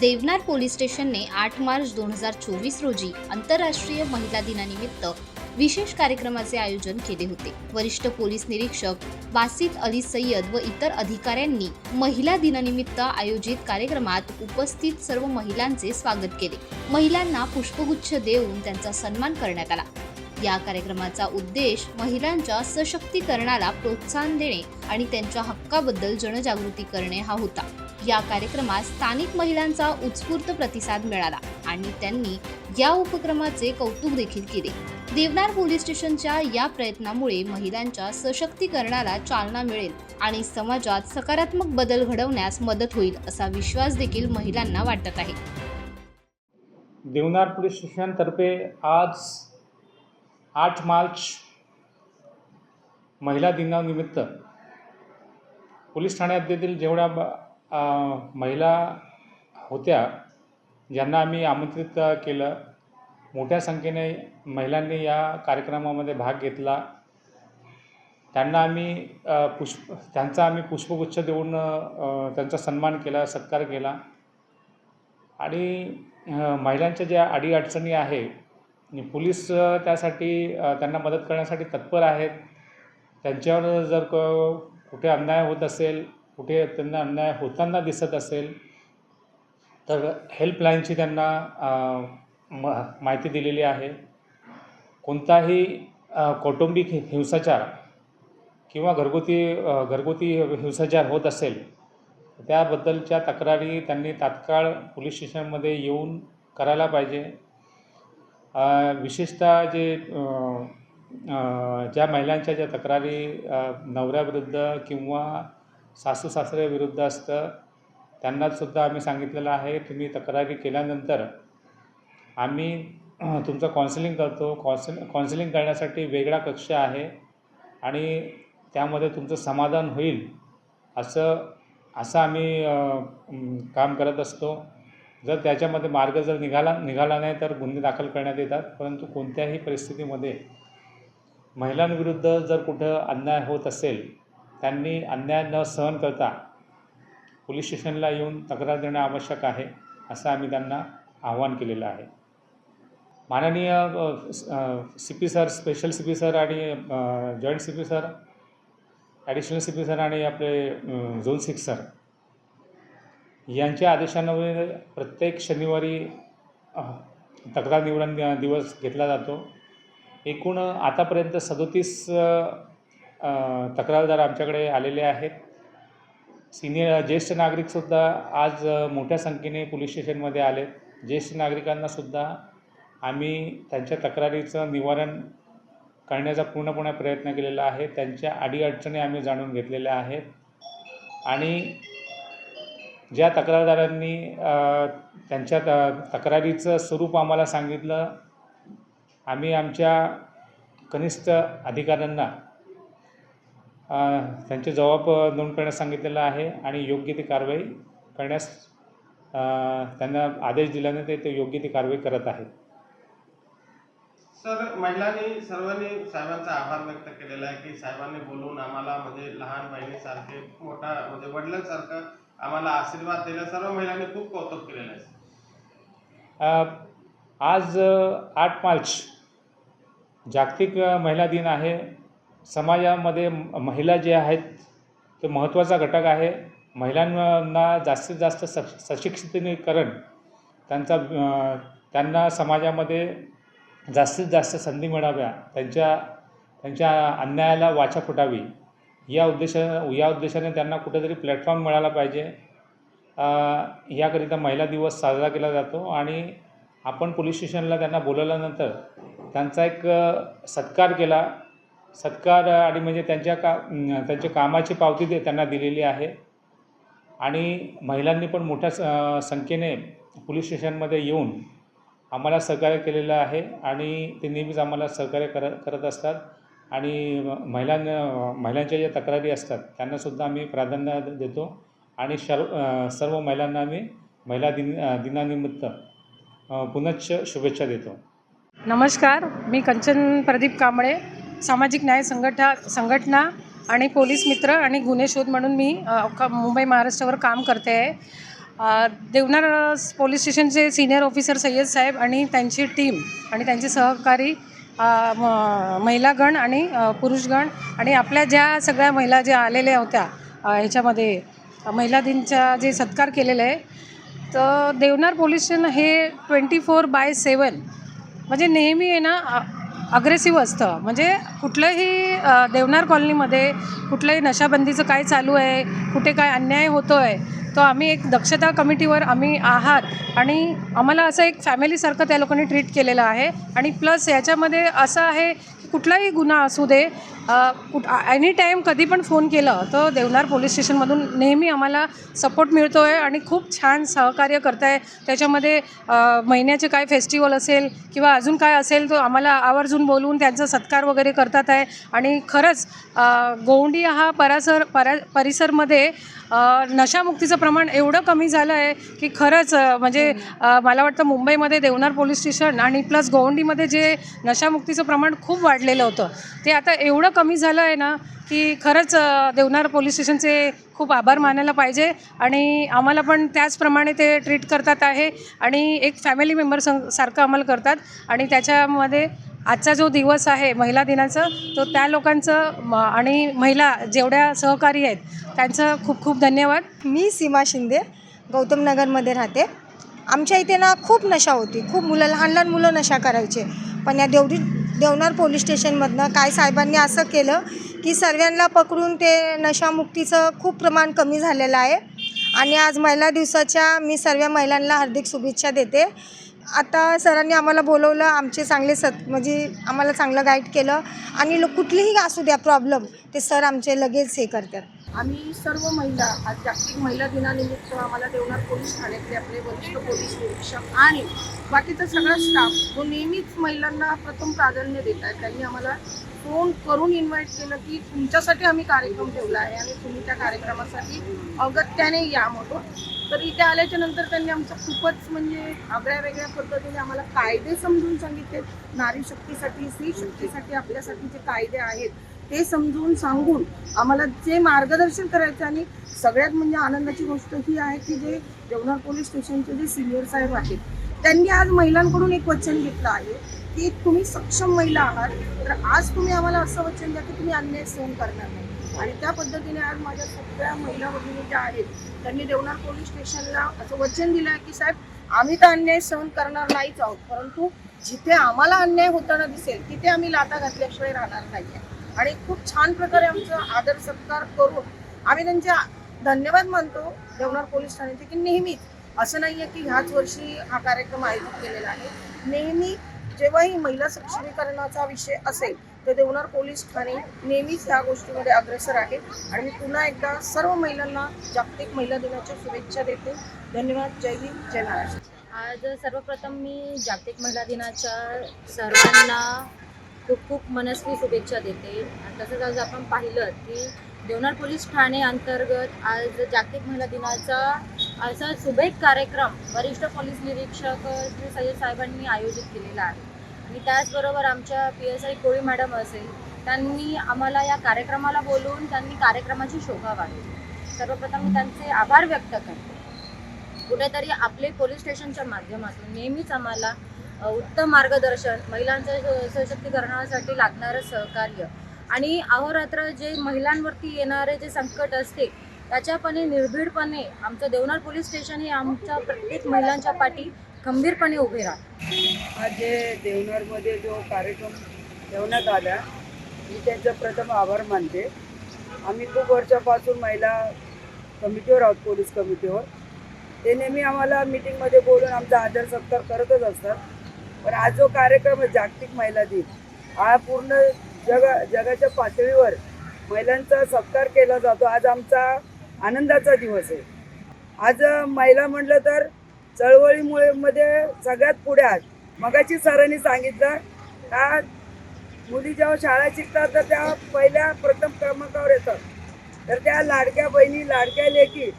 Deonar police स्टेशनने आठ मार्च दोन हजार चोवीस रोजी आंतरराष्ट्रीय महिला दिनानिमित्त विशेष कार्यक्रमाचे आयोजन केले होते. वरिष्ठ पोलीस निरीक्षक बासित अली सय्यद व इतर अधिकाऱ्यांनी महिला दिनानिमित्त आयोजित कार्यक्रमात उपस्थित सर्व महिलांचे स्वागत केले. महिलांना पुष्पगुच्छ देऊन त्यांचा सन्मान करण्यात आला. या कार्यक्रमाचा उद्देश महिलांच्या सशक्तीकरणाला प्रोत्साहन देणे आणि त्यांच्या हक्काबद्दल जनजागृती करणे हा होता. या कार्यक्रमात स्थानिक महिलांचा उत्स्फूर्त प्रतिसाद मिळाला आणि त्यांनी या उपक्रमाचे कौतुक देखील केले. देवनार पोलीस स्टेशनच्या या प्रयत्नामुळे महिलांच्या सशक्तीकरणाला चालना मिळेल आणि समाजात सकारात्मक बदल घडवण्यास मदत होईल असा विश्वास देखील महिलांना वाटत आहे. देवनार पोलीस स्टेशनतर्फे आज आठ मार्च महिला दिनानिमित्त पोलीस ठाणे हद्दीतील जेवढ्या ब- महिला होत्या ज्यांना आम्ही आमंत्रित केलं. मोठ्या संख्येने महिलांनी या कार्यक्रमामध्ये भाग घेतला. त्यांना आम्ही पुष्प त्यांचा आम्ही पुष्पगुच्छ देऊन त्यांचा सन्मान केला सत्कार केला. आणि महिलांच्या ज्या अडीअडचणी आहे पोलीस त्यासाठी त्यांना मदत करण्यासाठी तत्पर आहेत. त्यांच्यावर जर क कुठे अन्याय होत असेल कुठे त्यांना अन्याय होताना दिसत असेल तर हेल्पलाईनची त्यांना म माहिती दिलेली आहे. कोणताही कौटुंबिक हिंसाचार किंवा घरगुती घरगुती हिंसाचार होत असेल त्याबद्दलच्या तक्रारी त्यांनी तात्काळ पोलीस स्टेशनमध्ये येऊन करायला पाहिजे. विशेषतः जे ज्या महिलांच्या ज्या तक्रारी नवऱ्याविरुद्ध किंवा सासू सासऱ्याविरुद्ध असतं त्यांनासुद्धा आम्ही सांगितलेलं आहे. तुम्ही तक्रारी केल्यानंतर आम्ही तुमचं काउन्सिलिंग करतो. काउन्सिल काउन्सिलिंग करण्यासाठी वेगळा कक्ष आहे आणि त्यामध्ये तुमचं समाधान होईल असं असं आम्ही काम करत असतो. जर त्याच्यामध्ये मार्ग जर निघाला निघाला नाही तर गुन्हे दाखल करण्यात येतात. परंतु कोणत्याही परिस्थितीमध्ये महिलांविरुद्ध जर कुठं अन्याय होत असेल त्यांनी अन्याय न सहन करता पोलीस स्टेशनला येऊन तक्रार देणं आवश्यक आहे असं आम्ही त्यांना आव्हान केलेलं आहे. माननीय C P sir special C P sir आणि joint C P sir additional C P sir आणि आपले झोन सिक्स सर यांच्या आदेशांमुळे प्रत्येक शनिवारी तक्रार निवडण दिवस घेतला जातो. एकूण आतापर्यंत सदोतीस तक्रारदार आमच्याकडे आलेले आहेत. सिनियर ज्येष्ठ नागरिकसुद्धा आज मोठ्या संख्येने पोलीस स्टेशनमध्ये आले ज्येष्ठ नागरिकांनासुद्धा आम्ही त्यांच्या तक्रारीचं निवारण करण्याचा पूर्णपणे प्रयत्न केलेला आहे. त्यांच्या अडीअडचणी आम्ही जाणून घेतलेल्या आहेत. आणि ज्या तक्रारदारांनी त्यांच्या त तक्रारीचं स्वरूप आम्हाला सांगितलं आम्ही आमच्या कनिष्ठ अधिकाऱ्यांना त्यांचे जबाब नोंद करण्यास सांगितलेलं आहे आणि योग्य ती कारवाई करण्यास त्यांना आदेश दिल्याने ते ते योग्य ती कारवाई करत आहेत. सर महिलांनी सर्वांनी साहेबांचा आभार व्यक्त केलेला आहे की साहेबांनी बोलवून आम्हाला म्हणजे लहान बहिणीसारखे मोठा म्हणजे वडिलांसारखं आम्हाला आशीर्वाद दिला. सर्व महिलांनी खूप कौतुक केलेलं आहे. आज आठ मार्च जागतिक महिला दिन आहे. समाजामध्ये महिला जे आहेत ते महत्त्वाचा घटक आहे. महिलांना जास्तीत जास्त स सशिक्षितीकरण त्यांचा त्यांना समाजामध्ये जास्तीत जास्त संधी मिळाव्या त्यांच्या त्यांच्या अन्यायाला वाचा फुटावी या उद्देशा या उद्देशाने त्यांना कुठेतरी प्लॅटफॉर्म मिळाला पाहिजे. याकरिता महिला दिवस साजरा केला जातो आणि आपण पोलीस स्टेशनला त्यांना बोलवल्यानंतर त्यांचा एक सत्कार केला. सत्कार आणि म्हणजे त्यांच्या का त्यांच्या कामाची पावती ते त्यांना दिलेली आहे. आणि महिलांनी पण मोठ्या स संख्येने पोलीस स्टेशनमध्ये येऊन आम्हाला सहकार्य केलेलं आहे आणि ते नेहमीच आम्हाला सहकार्य कर करत असतात. आणि म- महिलांना महिलांच्या ज्या तक्रारी असतात त्यांनासुद्धा आम्ही प्राधान्य देतो. आणि सर्व सर्व महिलांना आम्ही महिला दिन दिनानिमित्त पुनश्च शुभेच्छा देतो. नमस्कार मी कंचन प्रदीप कांबळे. सामाजिक न्याय संघटा संघटना आणि पोलीस मित्र आणि गुन्हे शोध म्हणून मी अख्खा मुंबई महाराष्ट्रावर काम करते आहे. देवनार पोलीस स्टेशनचे सिनियर ऑफिसर सय्यद साहेब आणि त्यांची टीम आणि त्यांचे सहकारी म- महिलागण आणि पुरुषगण आणि आपल्या ज्या सगळ्या महिला ज्या आलेल्या होत्या ह्याच्यामध्ये महिला दिनचा जे सत्कार केलेला आहे तर देवनार पोलीस स्टेशन हे ट्वेंटी फोर बाय सेवन म्हणजे नेहमी आहे ना अग्रेसिव्ह असतं. म्हणजे कुठलंही देवनार कॉलनीमध्ये कुठलंही नशाबंदीचं काय चालू आहे कुठे काय अन्याय होतो आहे तो आम्ही एक दक्षता कमिटीवर आम्ही आहात. आणि आम्हाला असं एक फॅमिलीसारखं त्या लोकांनी ट्रीट केलेलं आहे. आणि प्लस याच्यामध्ये असं आहे की कुठलाही गुन्हा असू दे कुठ एनी टाईम कधी पण फोन केलं तर देवनार पोलीस स्टेशनमधून नेहमी आम्हाला सपोर्ट मिळतो आहे आणि खूप छान सहकार्य करत आहे त्याच्यामध्ये महिन्याचे काय फेस्टिवल असेल किंवा अजून काय असेल तो आम्हाला आवर्जून बोलवून त्यांचा सत्कार वगैरे करतात आहे. आणि खरंच गोंडी गोवंडी हा परासर परा परिसरमध्ये नशामुक्तीचं प्रमाण एवढं कमी झालं आहे की खरंच म्हणजे मला वाटतं मुंबईमध्ये देवनार पोलीस स्टेशन आणि प्लस गोवंडीमध्ये जे नशामुक्तीचं प्रमाण खूप वाढलेलं होतं ते आता एवढं कमी झालं आहे ना की खरंच देवनार पोलीस स्टेशनचे खूप आभार मानायला पाहिजे आणि आम्हाला पण त्याचप्रमाणे ते ट्रीट करतात आहे आणि एक फॅमिली मेंबर सं सारखं आम्हाला करतात आणि त्याच्यामध्ये आजचा जो दिवस आहे महिला दिनाचा तो त्या लोकांचं म आणि महिला जेवढ्या सहकारी आहेत त्यांचं खूप खूप धन्यवाद. मी सीमा शिंदे गौतम नगरमध्ये राहते. आमच्या इथे ना खूप नशा होती. खूप मुलं लहान लहान मुलं नशा करायचे. पण या देवडी देवनार पोलीस स्टेशनमधनं काय साहेबांनी असं केलं की सर्वांना पकडून ते नशामुक्तीचं खूप प्रमाण कमी झालेलं आहे. आणि आज महिला दिवसाच्या मी सर्व महिलांना हार्दिक शुभेच्छा देते. आता सरांनी आम्हाला बोलवलं आमचे चांगले सत म्हणजे आम्हाला चांगलं गाईड केलं. आणि कुठलीही असू द्या प्रॉब्लेम ते सर आमचे लगेच हे करतात. आम्ही सर्व महिला आज जागतिक महिला दिनानिमित्त आम्हाला देवनार पोलीस ठाण्यातले आपले वरिष्ठ पोलीस निरीक्षक आणि बाकीचा सगळा स्टाफ जो नेहमीच महिलांना प्रथम प्राधान्य देत आहे त्यांनी आम्हाला फोन करून इन्व्हाइट केलं की तुमच्यासाठी आम्ही कार्यक्रम ठेवला आहे आणि तुम्ही त्या कार्यक्रमासाठी अगत्याने या म्हणून. तर इथे आल्याच्यानंतर त्यांनी आमचं खूपच म्हणजे आगळ्या वेगळ्या पद्धतीने आम्हाला कायदे समजून सांगितले. नारी शक्तीसाठी स्त्री शक्तीसाठी आपल्यासाठी जे कायदे आहेत ते समजून सांगून आम्हाला जे मार्गदर्शन करायचं आणि सगळ्यात म्हणजे आनंदाची गोष्ट ही आहे की जे देवनार पोलीस स्टेशनचे जे सिनियर साहेब आहेत त्यांनी आज महिलांकडून एक वचन घेतलं आहे की तुम्ही सक्षम महिला आहात तर आज तुम्ही आम्हाला असं वचन द्या की तुम्ही अन्याय सहन करणार नाही. आणि त्या पद्धतीने आज माझ्या सगळ्या महिला भगिनी ज्या आहेत त्यांनी देवनार पोलीस स्टेशनला असं वचन दिलं आहे की साहेब आम्ही तर अन्याय सहन करणार नाहीच आहोत परंतु जिथे आम्हाला अन्याय होताना दिसेल तिथे आम्ही लाता घातल्याशिवाय राहणार नाही आहे आणि खूप छान प्रकारे आमचं आदर सत्कार करून आम्ही त्यांच्या धन्यवाद मानतो देवनार पोलीस ठाण्याचे की नेहमीच असं नाही आहे की ह्याच वर्षी हा कार्यक्रम आयोजित केलेला आहे. नेहमी जेव्हाही महिला सक्षमीकरणाचा विषय असेल तर देवनार पोलीस ठाणे नेहमीच ह्या गोष्टीमध्ये अग्रेसर आहे. आणि मी पुन्हा एकदा सर्व महिलांना जागतिक महिला दिनाच्या शुभेच्छा देते. धन्यवाद. जय हिंद. जय महाराष्ट्र. आज सर्वप्रथम मी जागतिक महिला दिनाच्या सर्वांना खूप खूप मनस्वी शुभेच्छा देते. आणि तसंच आज आपण पाहिलं की देवनार पोलीस ठाणे अंतर्गत आज जागतिक महिला दिनाचा असा सुभेक कार्यक्रम वरिष्ठ पोलीस निरीक्षक श्री सय्यद साहेबांनी आयोजित केलेला आहे. आणि त्याचबरोबर आमच्या P S I Koli madam असेल त्यांनी आम्हाला या कार्यक्रमाला बोलवून त्यांनी कार्यक्रमाची शोभा वाढली सर्वप्रथम मी त्यांचे आभार व्यक्त करते. कुठेतरी आपले पोलीस स्टेशनच्या माध्यमातून नेहमीच आम्हाला उत्तम मार्गदर्शन महिलांच्या स- सशक्तीकरणासाठी लागणारं सहकार्य. आणि अहोरात्र जे महिलांवरती येणारे जे संकट असते त्याच्यापणे निर्भीडपणे आमचं देवनार पोलीस स्टेशन हे आमच्या प्रत्येक महिलांच्या पाठी खंबीरपणे उभे राहत. आज जे देवनारमध्ये जो कार्यक्रम ठेवण्यात आला मी त्यांचं प्रथम आभार मानते. आम्ही खूप वर्षापासून महिला कमिटीवर आहोत पोलीस कमिटीवर. ते नेहमी आम्हाला मिटिंगमध्ये बोलून आमचा आदर सत्कार करतच असतात. पण आज जो कार्यक्रम आहे जागतिक महिला दिन हा पूर्ण जग जगाच्या पातळीवर महिलांचा सत्कार केला जातो. आज आमचा आनंदाचा दिवस आहे. आज महिला म्हटलं तर चळवळीमुळे मध्ये सगळ्यात पुढे आज मगाची सरांनी सांगितलं का मुली जेव्हा शाळा शिकतात तर त्या पहिल्या प्रथम क्रमांकावर येतात. तर त्या लाडक्या बहिणी लाडक्या लेकी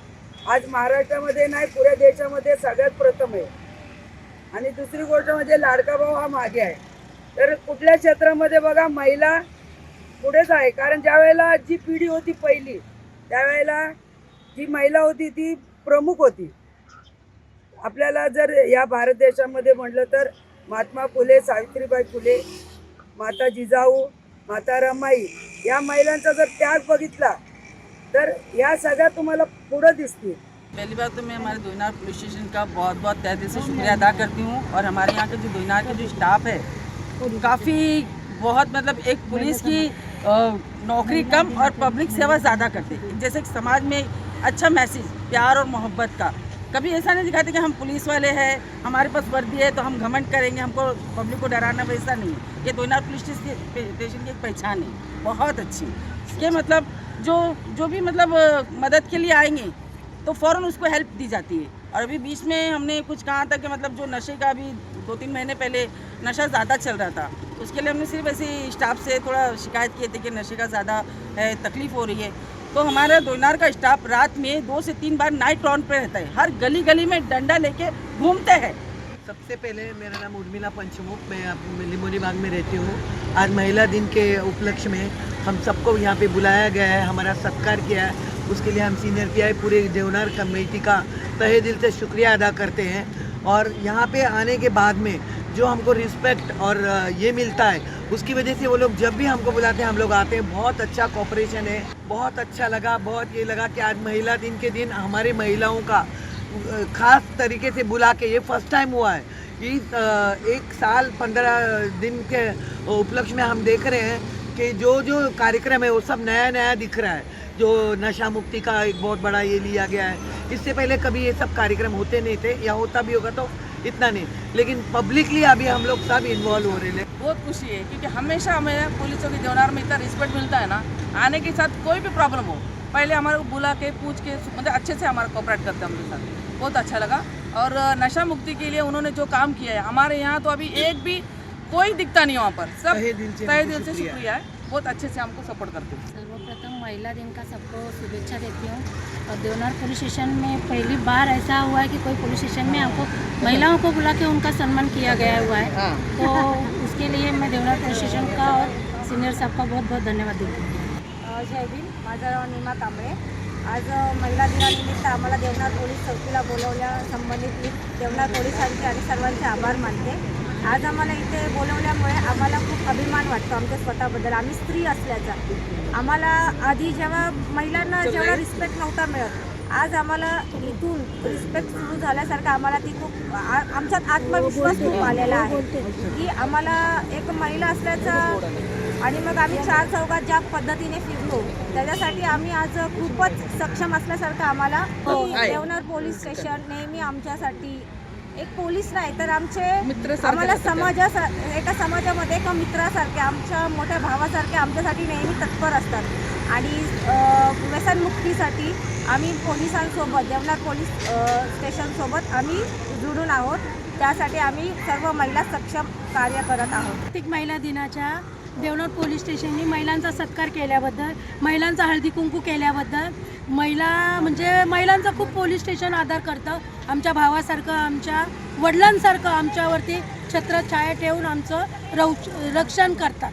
आज महाराष्ट्रामध्ये नाही पुऱ्या देशामध्ये सगळ्यात प्रथम आहे. आणि दुसरी गोष्ट म्हणजे लाडका भाऊ हा मागे आहे. तर कुठल्या क्षेत्रामध्ये बघा महिला पुढेच आहे. कारण ज्यावेळेला जी पिढी होती पहिली त्यावेळेला जी महिला होती ती प्रमुख होती. आपल्याला जर या भारत देशामध्ये म्हटलं तर महात्मा फुले सावित्रीबाई फुले माता जिजाऊ माता रमाई या महिलांचा जर त्याग बघितला तर या सगळ्या तुम्हाला पुढं दिसतील. पहली बात तो मैं हमारे दोनार पुलिस स्टेशन का बहुत बहुत तहे दिल से शुक्रिया अदा करती हूँ और हमारे यहाँ के जो दोनार के जो स्टाफ है, काफ़ी बहुत मतलब एक पुलिस की नौकरी कम और पब्लिक सेवा ज़्यादा करते जैसे कि समाज में अच्छा मैसेज, प्यार और मोहब्बत का। कभी ऐसा नहीं दिखाते कि हम पुलिस वाले हैं, हमारे पास वर्दी है तो हम घमंड करेंगे, हमको पब्लिक को डराना वैसा नहीं है। ये दोनार पुलिस स्टेशन की एक पहचान है, बहुत अच्छी। इसके मतलब जो जो भी मतलब मदद के लिए आएँगे तो फ़ौरन उसको हेल्प दी जाती है। और अभी बीच में हमने कुछ कहा था कि मतलब जो नशे का अभी दो तीन महीने पहले नशा ज़्यादा चल रहा था, उसके लिए हमने सिर्फ़ ऐसे स्टाफ से थोड़ा शिकायत किए थे कि नशे का ज़्यादा तकलीफ़ हो रही है। तो हमारा दोनार का स्टाफ रात में दो से तीन बार नाइट राउंड पर रहता है, हर गली गली में डंडा लेके घूमते हैं। सबसे पहले मेरा नाम उर्मिला पंचमुख, मैं लिमोनी बाग में रहती हूँ। आज महिला दिन के उपलक्ष्य में हम सबको यहाँ पे बुलाया गया है, हमारा सत्कार किया है। उसके लिए हम सीनियर पी आई पूरे देवनार कमेटी का तहे दिल से शुक्रिया अदा करते हैं। और यहाँ पे आने के बाद में जो हमको रिस्पेक्ट और ये मिलता है, उसकी वजह से वो लोग जब भी हमको बुलाते हैं, हम लोग आते हैं। बहुत अच्छा कॉपरेशन है, बहुत अच्छा लगा, बहुत ये लगा कि आज महिला दिन के दिन हमारे महिलाओं का खास तरीके से बुला के ये फ़र्स्ट टाइम हुआ है। इस एक साल पंद्रह दिन के उपलक्ष्य में हम देख रहे हैं कि जो जो कार्यक्रम है, वो सब नया नया दिख रहा है। जो नशा मुक्ति का एक बहुत बड़ा ये लिया गया है। इससे पहले कभी ये सब कार्यक्रम होते नहीं थे या होता भी होगा तो इतना नहीं। लेकिन पब्लिकली अभी हम लोग सब इन्वॉल्व हो रहे हैं। बहुत खुशी है क्योंकि हमेशा हमें पुलिसों के देवनार में इतना रिस्पेक्ट मिलता है ना आने के साथ कोई भी प्रॉब्लम हो पहले हमारे को बुला के पूछ के मतलब अच्छे से हमारा कोऑपरेट करते हैं हमारे साथ बहुत अच्छा लगा। और नशा मुक्ति के लिए उन्होंने जो काम किया है हमारे यहाँ तो अभी एक भी कोई दिखता नहीं है वहाँ पर। सब तहे दिल से तहे दिल से शुक्रिया। शुक्रिया है। बहुत अच्छे से हमको सपोर्ट करते हैं। महिला दिन का सबको शुभेच्छा देती हूँ। और देवनार पुलिस स्टेशन में पहली बार ऐसा हुआ है कि कोई पुलिस स्टेशन में हमको महिलाओं को बुला के उनका सम्मान किया गया हुआ है। तो उसके लिए मैं देवनार पुलिस स्टेशन का और सीनियर साहब का बहुत बहुत धन्यवाद देती हूँ। जय भीम माझं नाव निमा कांबळे आज महिला दिनानिमित्त आम्हाला देवनार पोलीस चौकीला बोलवल्या संबंधित मी देवनार पोलिसांचे आणि सर्वांचे आभार मानते. आज आम्हाला इथे बोलवल्यामुळे आम्हाला खूप अभिमान वाटतो आमच्या स्वतःबद्दल. आम्ही स्त्री असल्याचा. आम्हाला आधी जेव्हा महिलांना जेवढा रिस्पेक्ट नव्हता मिळत आज आम्हाला इथून रिस्पेक्ट सुरू झाल्यासारखं आम्हाला ती खूप आ- आमच्यात आत्मविश्वास खूप आलेला आहे की आम्हाला एक महिला असल्याचा आणि मग आम्ही चार चौघात ज्या पद्धतीने फिरलो त्याच्यासाठी आम्ही आज खूपच सक्षम असल्यासारखं आम्हाला देवनार पोलीस स्टेशन नेहमी आमच्यासाठी एक पोलीस नाही तर आमचे आम्हाला समाजा एका समाजामध्ये एका मित्रासारखे आमच्या मोठ्या भावासारखे आमच्यासाठी नेहमी तत्पर असतात. आणि व्यसनमुक्तीसाठी आम्ही पोलिसांसोबत देवनार पोलीस स्टेशनसोबत आम्ही जुळून आहोत. त्यासाठी आम्ही सर्व महिला सक्षम कार्य करत आहोत. प्रत्येक महिला दिनाच्या देवनार पोलीस स्टेशननी महिलांचा सत्कार केल्याबद्दल महिलांचा हळदी कुंकू केल्याबद्दल महिला म्हणजे महिलांचा खूप पोलीस स्टेशन आदर करतं. आमच्या भावासारखं आमच्या वडिलांसारखं आमच्यावरती छत्रछाया ठेवून आमचं रौ रक्षण करतात.